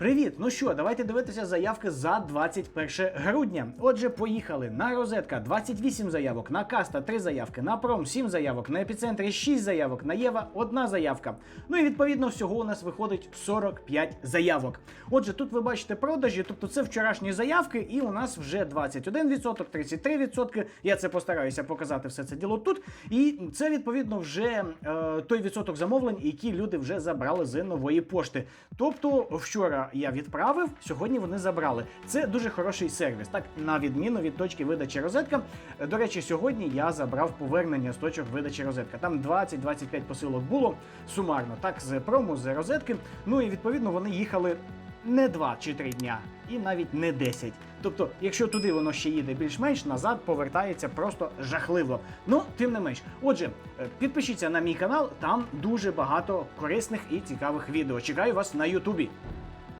Привіт! Ну що, давайте дивитися заявки за 21 грудня. Отже, поїхали. На розетка 28 заявок, на каста 3 заявки, на пром 7 заявок, на епіцентрі 6 заявок, на Єва 1 заявка. Ну і відповідно всього у нас виходить 45 заявок. Отже, тут ви бачите продажі, тобто це вчорашні заявки, і у нас вже 21%, 33%. Я це постараюся показати все це діло тут. І це відповідно вже е, той відсоток замовлень, які люди вже забрали з нової пошти. Тобто, вчора я відправив, сьогодні вони забрали. Це дуже хороший сервіс, так на відміну від точки видачі розетка. Е, До речі, сьогодні я забрав повернення з точок видачі розетка. Там 20-25 посилок було сумарно, так з прому, з розетки. Ну і відповідно вони їхали не 2 чи 3 дня, і навіть не 10. Тобто, якщо туди воно ще їде більш-менш, назад повертається просто жахливо. Ну, тим не менш. Отже, е, підпишіться на мій канал, там дуже багато корисних і цікавих відео. Чекаю вас на Ютубі.